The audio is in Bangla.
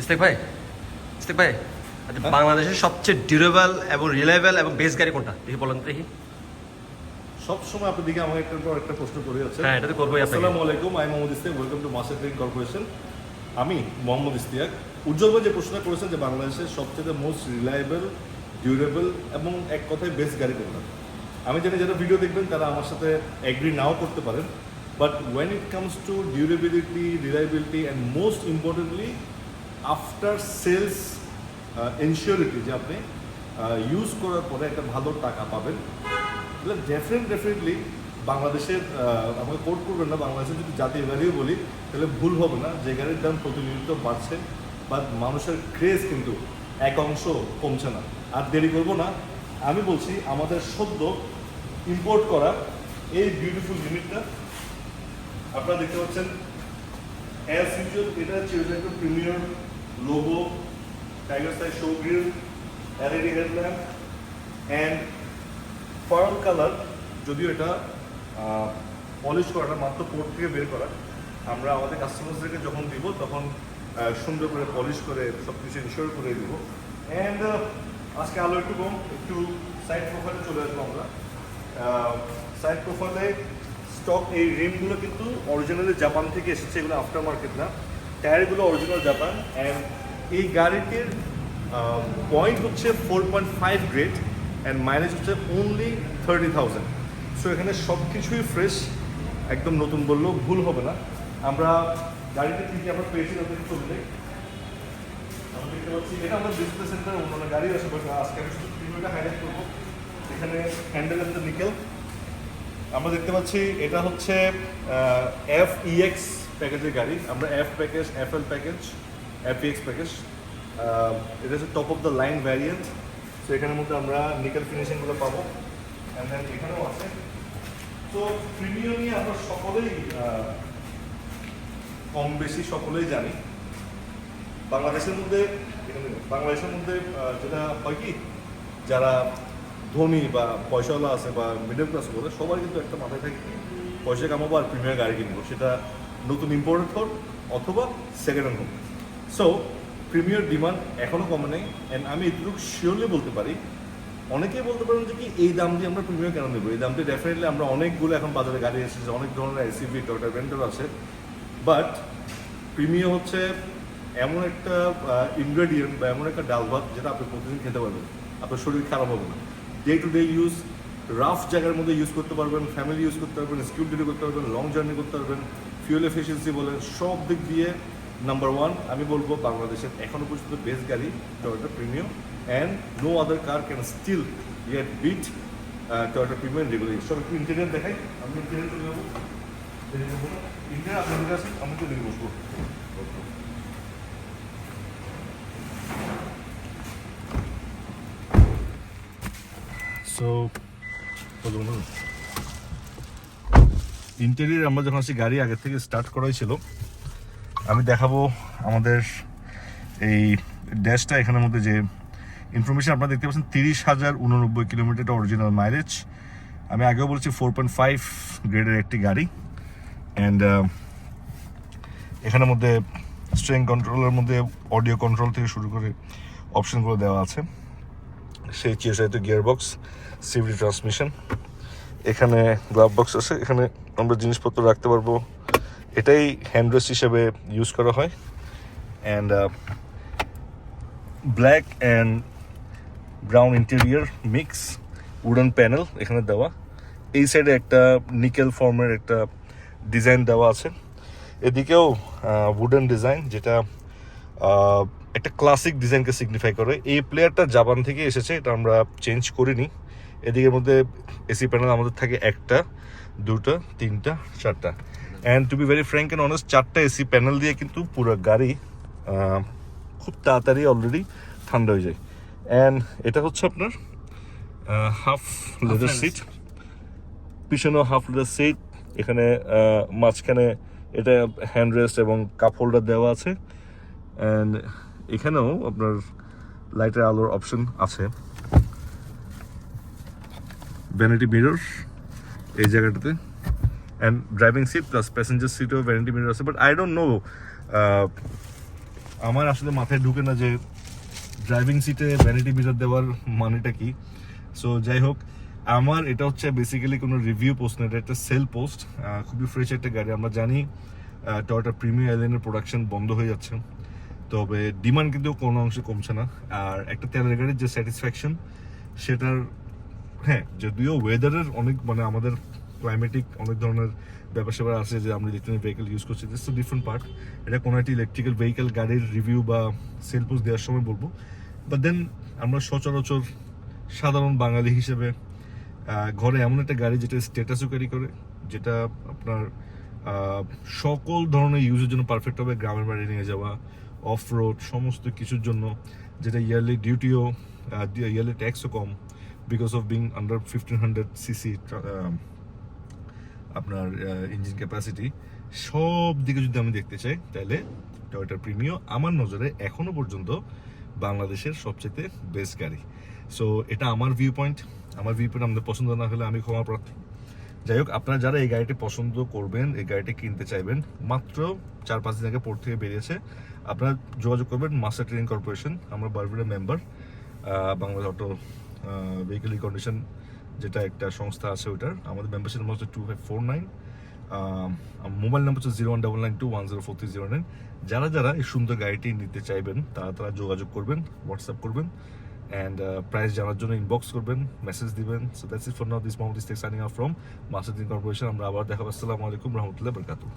ইস্তেক ভাই ইস্তেক ভাই আচ্ছা বাংলাদেশের সবচেয়ে ডিউরেবল এবং রিলায়েবল এবং বেস্ট গাড়ি কোনটা? দেখি বলেন দেখি। সব সময় আপনার দিকে আমাকে একটার পর একটা প্রশ্ন করে যাচ্ছে হ্যাঁ, এটা তো করবোই। আসসালামু আলাইকুম I Mohammad Istiyak welcome to master trade corporation আমি মোহাম্মদ ইস্তিয়াক উজ্জ্বল ভাই যে প্রশ্নটা করেছেন যে বাংলাদেশের সবচেয়ে মোস্ট রিলায়েবল ডিউরেবল এবং এক কথায় বেস্ট গাড়ি কোনটা? আমি জানি যারা ভিডিও দেখবেন তারা আমার সাথে এগ্রি নাও করতে পারেন। But when it comes to durability reliability and most importantly after sales insecurity যে আপনি ইউজ করার পরে একটা ভালো টাকা পাবেন। তাহলে ডেফিনেট ডেফিনেটলি বাংলাদেশের আহ, আমাকে কোট করবেন না বাংলাদেশের যদি জাতীয় গাড়িও বলি তাহলে ভুল হবে না। যে গাড়ির দাম প্রতিনিয়ত বাড়ছে বা মানুষের ক্রেজ কিন্তু এক অংশ কমছে না। আর দেরি করব না। আমি বলছি আমাদের সদ্য ইম্পোর্ট করা এই বিউটিফুল ইউনিটটা আপনারা দেখতে পাচ্ছেন অ্যাজ ইউজুয়াল এটা হচ্ছে premier logo tiger size show grille LED headlamp and pearl colour যদিও এটা পলিশ করাটা মাত্র পোর্ট থেকে বের করা, আমরা আমাদের কাস্টমার্সদেরকে যখন দিব, তখন সুন্দর করে পলিশ করে সব কিছু ইনশিওর করে দিব। অ্যান্ড আজকে আলো একটু কম, একটু সাইড প্রোফাইলে চলে আসব আমরা। সাইড প্রোফাইলে স্টক এই রিমগুলো কিন্তু অরিজিনালি জাপান থেকে এসেছে, এগুলো আফটার মার্কেট না। টায়ারগুলো অরিজিনাল জাপান অ্যান্ড এই গাড়িটির পয়েন্ট হচ্ছে four point five grade and mileage হচ্ছে অনলি থার্টি থাউজেন্ড সো এখানে সব কিছুই ফ্রেশ একদম নতুন বললেও ভুল হবে না। আমরা গাড়িতে কী কী আমরা পেয়েছি তাদের দেখ আমরা দেখতে পাচ্ছি, এটা আমরা ডিসপ্লে সেন্টার অন্যান্য গাড়ি আছে বাট আজকে আমি শুধু প্রিমিয়ারটা হাইলাইট করব। এখানে হ্যান্ডেল অ্যান্ড নিকেল আমরা দেখতে পাচ্ছি, এটা হচ্ছে এফ ইএক্স প্যাকেজের গাড়ি আমরা F package F L package F EX package এটা হচ্ছে top of the line variant so এখানের মধ্যে আমরা নিকেল ফিনিশিংগুলো পাবো। অ্যান্ড এখানেও আছে। তো প্রিমিয়াম নিয়ে আমরা সকলেই কম বেশি সকলেই জানি। বাংলাদেশের মধ্যে বাংলাদেশের মধ্যে যেটা হয় কি, যারা ধনী বা পয়সাওয়ালা আছে বা মিডল ক্লাস বলে সবার কিন্তু একটা মাথায় থাকে পয়সা কামাবো আর প্রিমিয়ার গাড়ি কিনবো। সেটা নতুন ইম্পোর্টেড হোক অথবা সেকেন্ড হ্যান্ড হোক সো প্রিমিয়ার ডিমান্ড এখনও কমে নেই অ্যান্ড আমি এটুকু শিওরলি বলতে পারি, অনেকেই বলতে পারেন যে কি এই দাম দিয়ে আমরা প্রিমিয়ার কেন নেব? এই দামটি ডেফিনেটলি আমরা অনেকগুলো এখন বাজারে গাড়ি এসেছে, অনেক ধরনের এসিভি টয়টা ভেন্ডর আছে। বাট প্রিমিয়াম হচ্ছে এমন একটা ইনগ্রেডিয়েন্ট বা এমন একটা ডাল ভাত যেটা আপনি প্রতিদিন খেতে পারবেন। আপনার শরীর খারাপ হবে না। Day to day use rough জায়গার মধ্যে ইউজ করতে পারবেন ফ্যামিলি ইউজ করতে পারবেন স্কিল ডিউটি করতে পারবেন লং জার্নি করতে পারবেন। ফিউল এফিসিয়েন্সি বলেন সব দিক দিয়ে নাম্বার ওয়ান আমি বলব বাংলাদেশের এখনও পর্যন্ত বেস্ট গাড়ি Toyota premium and no other car can still get beat Toyota premium regular সব একটু ইন্টেরিয়ার দেখাই। আমি ইন্টেরিয়ার চলে যাব। ইন্টেরিয়ার আপনাদের কাছে আমি নিয়ে বসবো। সো বলুন ইন্টেরিয়র আমরা যখন আসি, গাড়ি আগে থেকে স্টার্ট করাই ছিল, আমি দেখাবো আমাদের এই ড্যাশটা এখানের মধ্যে যে ইনফরমেশন আপনারা দেখতে পাচ্ছেন, তিরিশ হাজার উননব্বই কিলোমিটার অরিজিনাল মাইলেজ আমি আগেও বলছি ফোর পয়েন্ট ফাইভ গ্রেডের একটি গাড়ি। অ্যান্ড এখানের মধ্যে স্ট্রেং কন্ট্রোলের মধ্যে অডিও কন্ট্রোল থেকে শুরু করে অপশনগুলো দেওয়া আছে। সেই চিরসাহিত গিয়ার বক্স সিভিডি ট্রান্সমিশন এখানে গ্লাভ বক্স আছে, এখানে আমরা জিনিসপত্র রাখতে পারব। এটাই হ্যান্ডরেস্ট হিসেবে ইউজ করা হয়। And black and brown interior mix wooden panel এখানে দেওয়া। এই সাইডে একটা নিকেল ফর্মের একটা ডিজাইন দেওয়া আছে। এদিকেও উডেন ডিজাইন যেটা একটা ক্লাসিক ডিজাইনকে সিগনিফাই করে। এই প্লেয়ারটা জাপান থেকে এসেছে, এটা আমরা চেঞ্জ করিনি। এদিকের মধ্যে এসি প্যানেল আমাদের থাকে একটা দুটা তিনটা চারটা। And to be very frank and honest চারটা এসি প্যানেল দিয়ে কিন্তু পুরো গাড়ি খুব তাড়াতাড়ি অলরেডি ঠান্ডা হয়ে যায়। অ্যান্ড এটা হচ্ছে আপনার হাফ লেদার সিট পিছনেও হাফ লেদার সিট এখানে মাঝখানে এটা হ্যান্ড রেস্ট এবং কাপ হোল্ডার দেওয়া আছে। অ্যান্ড এখানেও আপনার লাইটের আলোর অপশন আছে। ভ্যানিটি মিরর এই জায়গাটাতে and driving seat plus passenger সিটও vanity mirror আছে বাট আই ডোন্ট নো আমার আসলে মাথায় ঢুকে না যে ড্রাইভিং সিটে ভ্যানিটি মিটার দেওয়ার মানেটা কি। সো যাই হোক, আমার এটা হচ্ছে বেসিক্যালি কোনো রিভিউ পোস্ট না, এটা একটা সেল পোস্ট খুবই ফ্রেশ একটা গাড়ি। আমরা জানি টয়টা প্রিমিয়ার এলিয়নের প্রোডাকশন বন্ধ হয়ে যাচ্ছে, তবে ডিমান্ড কিন্তু কোনো অংশে কমছে না। আর একটা তেলের গাড়ির যে স্যাটিসফ্যাকশন সেটার হ্যাঁ যদিও ওয়েদারের অনেক মানে আমাদের ক্লাইমেটিক অনেক ধরনের ব্যাপার স্যাপার আছে যে আমরা ইলেকট্রনিক ভেহিকেল ইউজ করছি দিস ডিফারেন্ট পার্ট এটা কোনো একটি ইলেকট্রিক্যাল ভেহিকেল গাড়ির রিভিউ বা সেল পোস্ট দেওয়ার সময় বলব। বাট দেন আমরা সচরাচর সাধারণ বাঙালি হিসেবে ঘরে এমন একটা গাড়ি যেটা স্ট্যাটাসও ক্যারি করে, যেটা আপনার সকল ধরনের ইউজের জন্য পারফেক্ট হবে, গ্রামের বাড়ি নিয়ে যাওয়া অফ রোড সমস্ত কিছুর জন্য, যেটা ইয়ারলি ডিউটিও ইয়ারলি ট্যাক্সও কম। Because of being under fifteen hundred CC আপনার ইঞ্জিন ক্যাপাসিটি সব দিকে যদি আমি দেখতে চাই, তাহলে টয়োটা প্রিমিও আমার নজরে এখনও পর্যন্ত বাংলাদেশের সবচেয়ে বেস্ট গাড়ি। সো এটা আমার ভিউ পয়েন্ট আমার ভিউ পয়েন্ট আমাদের পছন্দ না হলে আমি ক্ষমা প্রার্থী। যাই হোক, আপনারা যারা এই গাড়িটি পছন্দ করবেন, এই গাড়িটি কিনতে চাইবেন, মাত্র চার পাঁচ দিন আগে পোর্ট থেকে বেরিয়েছে, আপনারা যোগাযোগ করবেন মাস্টার ট্রেনিং কর্পোরেশন আমরা বারবিরের member Bangladesh auto vehicle condition যেটা একটা সংস্থা আছে ওইটার। আমাদের মেম্বারশিপ নাম্বার হচ্ছে two five four nine mobile number হচ্ছে zero one double nine two one zero four three zero nine যারা যারা এই সুন্দর গাড়িটি নিতে চাইবেন, তারা তারা যোগাযোগ করবেন হোয়াটসঅ্যাপ করবেন অ্যান্ড প্রাইস জানার জন্য ইনবক্স করবেন মেসেজ দিবেন। So that's it for now this Mohammad Istek signing out from Masuddin corporation আমরা আবার দেখাবো। আসসালামু আলাইকুম রহমতুল্লাহ বরকাতুহ।